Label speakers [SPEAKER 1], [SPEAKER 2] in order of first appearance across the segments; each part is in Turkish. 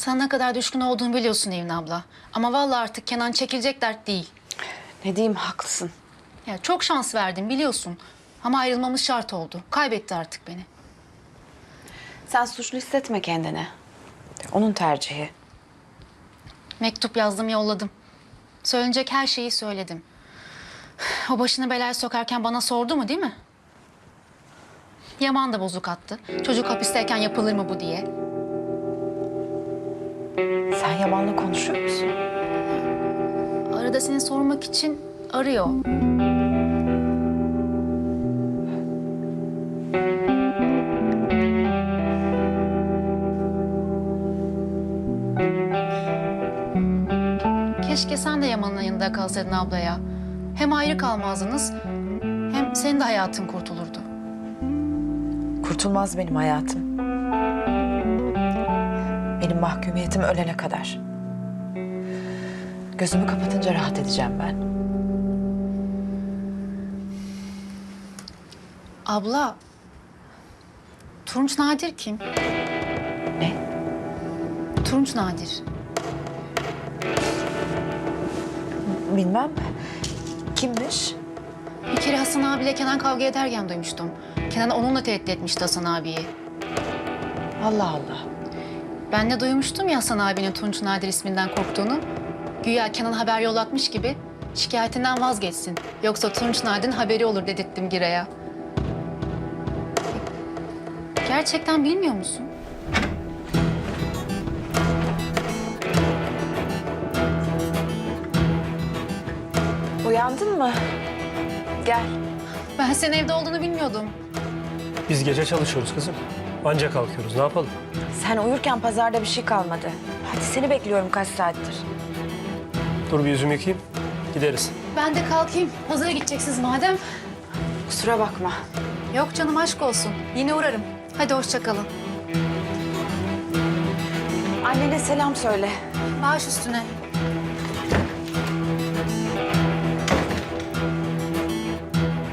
[SPEAKER 1] Sana ne kadar düşkün olduğunu biliyorsun Evin abla. Ama vallahi artık Kenan çekilecek dert değil.
[SPEAKER 2] Ne diyeyim haklısın.
[SPEAKER 1] Ya çok şans verdim biliyorsun. Ama ayrılmamız şart oldu. Kaybetti artık beni.
[SPEAKER 2] Sen suçlu hissetme kendini. Onun tercihi.
[SPEAKER 1] Mektup yazdım yolladım. Söylenecek her şeyi söyledim. O başını belaya sokarken bana sordu mu değil mi? Yaman da bozuk attı. Çocuk hapisteyken yapılır mı bu diye.
[SPEAKER 2] Sen Yaman'la konuşuyor musun?
[SPEAKER 1] Arada seni sormak için arıyor. Keşke sen de Yaman'ın yanında kalsaydın ablaya. Hem ayrı kalmazdınız hem senin de hayatın kurtulurdu.
[SPEAKER 2] Kurtulmaz benim hayatım. Benim mahkumiyetim ölene kadar. Gözümü kapatınca rahat edeceğim ben.
[SPEAKER 1] Abla, Tunç Nadir kim?
[SPEAKER 2] Ne?
[SPEAKER 1] Tunç Nadir.
[SPEAKER 2] Bilmem. Kimmiş?
[SPEAKER 1] Bir kere Hasan abiyle Kenan kavga ederken duymuştum. Kenan onunla tehdit etmişti Hasan abiyi.
[SPEAKER 2] Allah Allah.
[SPEAKER 1] Ben de duymuştum ya Hasan abinin Tunç Nadir isminden korktuğunu. Güya Kenan haber yollatmış gibi şikayetinden vazgeçsin. Yoksa Tunç Nadir'in haberi olur dedirttim Giray'a. Gerçekten bilmiyor musun?
[SPEAKER 2] Uyandın mı? Gel.
[SPEAKER 1] Ben senin evde olduğunu bilmiyordum.
[SPEAKER 3] Biz gece çalışıyoruz kızım. Anca kalkıyoruz. Ne yapalım?
[SPEAKER 2] Sen uyurken pazarda bir şey kalmadı. Hadi seni bekliyorum kaç saattir.
[SPEAKER 3] Dur bir yüzümü yıkayayım. Gideriz.
[SPEAKER 1] Ben de kalkayım. Pazara gideceksiniz madem.
[SPEAKER 2] Kusura bakma.
[SPEAKER 1] Yok canım aşk olsun. Yine uğrarım. Hadi hoşça kalın.
[SPEAKER 2] Annene selam söyle.
[SPEAKER 1] Baş üstüne.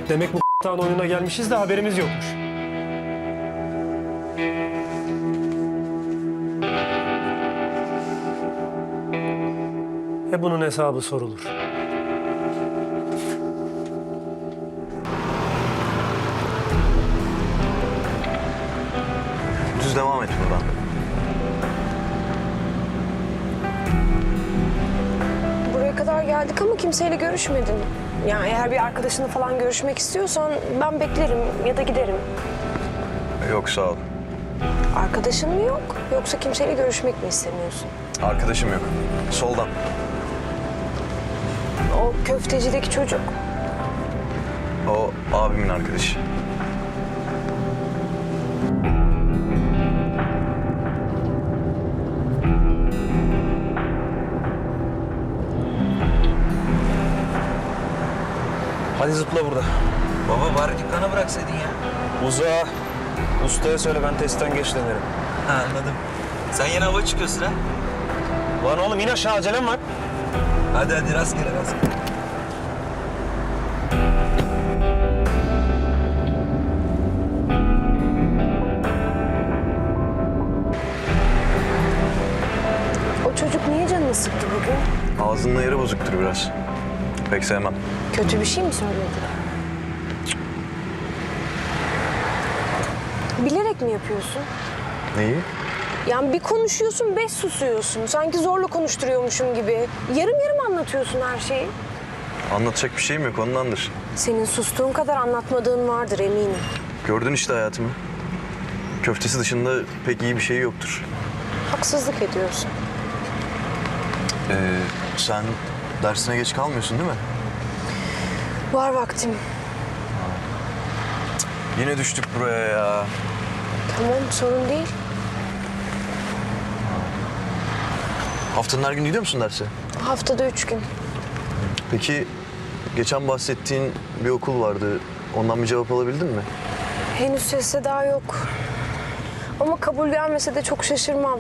[SPEAKER 3] Demek bu oyununa gelmişiz de haberimiz yokmuş. E bunun hesabı sorulur.
[SPEAKER 4] Düz devam et buradan.
[SPEAKER 5] Buraya kadar geldik ama kimseyle görüşmedin. Yani eğer bir arkadaşını falan görüşmek istiyorsan ben beklerim ya da giderim.
[SPEAKER 4] Yok sağ ol.
[SPEAKER 5] Arkadaşın mı yok yoksa kimseyle görüşmek mi istemiyorsun?
[SPEAKER 4] Arkadaşım yok. Soldan.
[SPEAKER 5] O köftecideki çocuk.
[SPEAKER 4] O abimin arkadaşı.
[SPEAKER 6] Hadi zıpla burada.
[SPEAKER 7] Baba bari dükkana bıraksaydın ya.
[SPEAKER 6] Uzağa. Ustaya söyle ben testten geç dönerim.
[SPEAKER 7] Ha anladım. Sen yine hava çıkıyorsun ha.
[SPEAKER 6] Lan oğlum in aşağı acelem var.
[SPEAKER 7] Hadi hadi rastgele rastgele.
[SPEAKER 5] O çocuk niye canını sıktı bugün?
[SPEAKER 4] Ağzının yeri bozuktur biraz. Pek sevmem.
[SPEAKER 5] Kötü bir şey mi söyledi? Bilerek mi yapıyorsun?
[SPEAKER 4] Neyi?
[SPEAKER 5] Yani bir konuşuyorsun, beş susuyorsun. Sanki zorla konuşturuyormuşum gibi. Yarım yarım anlatıyorsun her şeyi.
[SPEAKER 4] Anlatacak bir şeyim yok ondandır.
[SPEAKER 5] Senin sustuğun kadar anlatmadığın vardır eminim.
[SPEAKER 4] Gördün işte hayatımı. Köftesi dışında pek iyi bir şey yoktur.
[SPEAKER 5] Haksızlık ediyorsun.
[SPEAKER 4] Ee, sen dersine geç kalmıyorsun değil mi?
[SPEAKER 5] Var vaktim.
[SPEAKER 4] Yine düştük buraya ya.
[SPEAKER 5] Tamam sorun değil.
[SPEAKER 4] Haftanın her günü gidiyor musun derse?
[SPEAKER 5] Haftada üç gün.
[SPEAKER 4] Peki geçen bahsettiğin bir okul vardı. Ondan bir cevap alabildin mi?
[SPEAKER 5] Henüz sesse daha yok. Ama kabul gelmese de çok şaşırmam.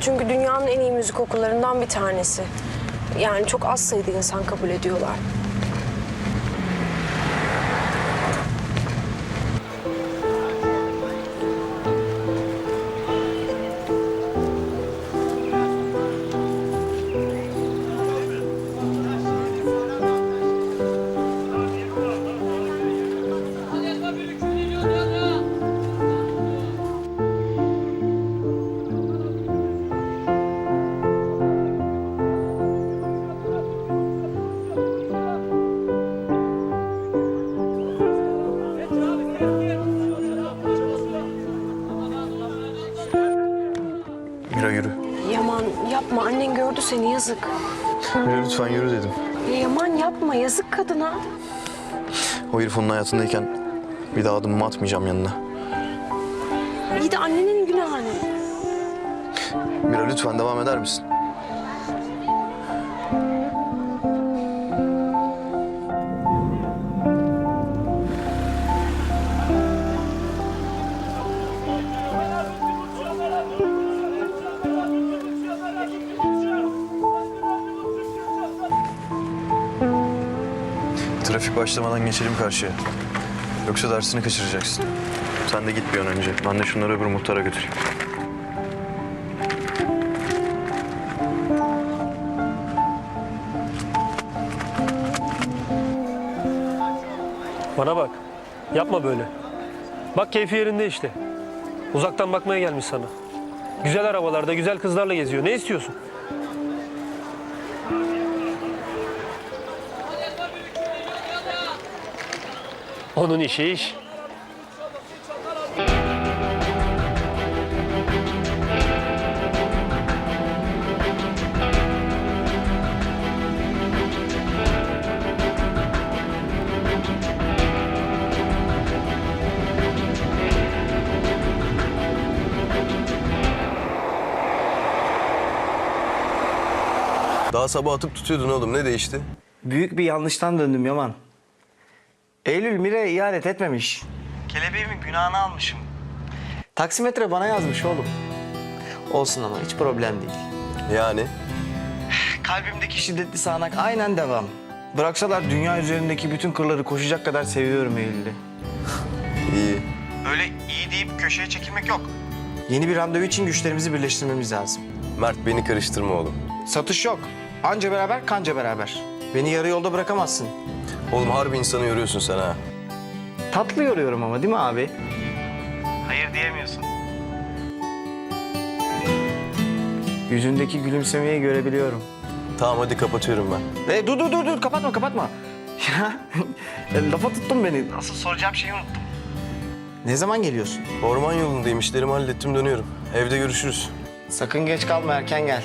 [SPEAKER 5] Çünkü dünyanın en iyi müzik okullarından bir tanesi. Yani çok az sayıda insan kabul ediyorlar. Yapma annen gördü seni yazık.
[SPEAKER 4] Mira lütfen yürü dedim.
[SPEAKER 5] Ya Yaman yapma yazık kadına.
[SPEAKER 4] O herif onun hayatındayken bir daha adımımı atmayacağım yanına.
[SPEAKER 5] İyi de annenin günahı?
[SPEAKER 4] Mira lütfen devam eder misin? Başlamadan geçelim karşıya. Yoksa dersini kaçıracaksın. Sen de git bir an önce. Ben de şunları öbür muhtara götüreyim.
[SPEAKER 3] Bana bak. Yapma böyle. Bak keyfi yerinde işte. Uzaktan bakmaya gelmiş sana. Güzel arabalarda, güzel kızlarla geziyor. Ne istiyorsun? Onun işi iş.
[SPEAKER 4] Daha sabah atıp tutuyordun oğlum. Ne değişti?
[SPEAKER 6] Büyük bir yanlıştan döndüm Yaman. Eylül Mire'ye ihanet etmemiş. Kelebeğimin günahını almışım. Taksimetre bana yazmış oğlum. Olsun ama hiç problem değil.
[SPEAKER 4] Yani?
[SPEAKER 6] Kalbimdeki şiddetli sağanak aynen devam. Bıraksalar dünya üzerindeki bütün kırları koşacak kadar seviyorum Eylül'ü.
[SPEAKER 4] iyi.
[SPEAKER 6] Öyle iyi deyip köşeye çekilmek yok. Yeni bir randevu için güçlerimizi birleştirmemiz lazım.
[SPEAKER 4] Mert beni karıştırma oğlum.
[SPEAKER 6] Satış yok. Anca beraber, kanca beraber. Beni yarı yolda bırakamazsın.
[SPEAKER 4] Oğlum harbi insanı yoruyorsun sen ha.
[SPEAKER 6] Tatlı yoruyorum ama değil mi abi? Hayır diyemiyorsun. Yüzündeki gülümsemeyi görebiliyorum.
[SPEAKER 4] Tamam hadi kapatıyorum ben.
[SPEAKER 6] E, dur dur dur dur kapatma kapatma. Ya e, lafa tuttun beni. Asıl soracağım şeyi unuttum. Ne zaman geliyorsun?
[SPEAKER 4] Orman yolundayım. işlerimi hallettim dönüyorum. Evde görüşürüz.
[SPEAKER 6] Sakın geç kalma erken gel.